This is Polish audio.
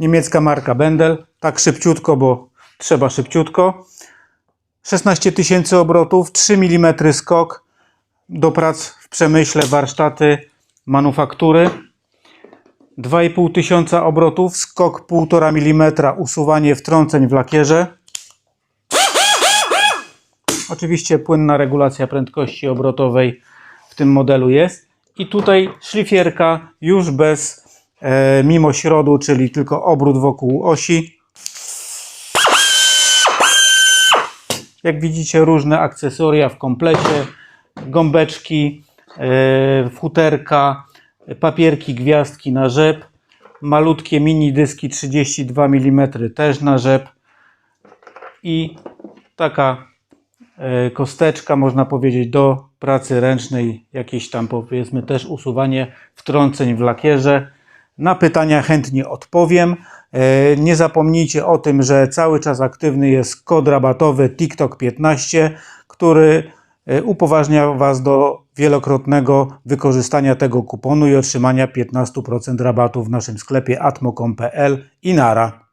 Niemiecka marka Bendel. Tak szybciutko, bo trzeba szybciutko. 16 tysięcy obrotów, 3 mm skok do prac w przemyśle, warsztaty, manufaktury. 2,5 tysiąca obrotów, skok 1,5 mm, usuwanie wtrąceń w lakierze. Oczywiście płynna regulacja prędkości obrotowej w tym modelu jest. I tutaj szlifierka już bez mimo środu, czyli tylko obrót wokół osi. Jak widzicie, różne akcesoria w komplecie, gąbeczki, e, futerka, papierki, gwiazdki na rzep, malutkie mini dyski 32 mm też na rzep i taka e, kosteczka, można powiedzieć, do pracy ręcznej, jakieś tam powiedzmy też usuwanie wtrąceń w lakierze. Na pytania chętnie odpowiem. E, Nie zapomnijcie o tym, że cały czas aktywny jest kod rabatowy TikTok 15, który e, upoważnia Was do wielokrotnego wykorzystania tego kuponu i otrzymania 15% rabatu w naszym sklepie atmo.com.pl i nara.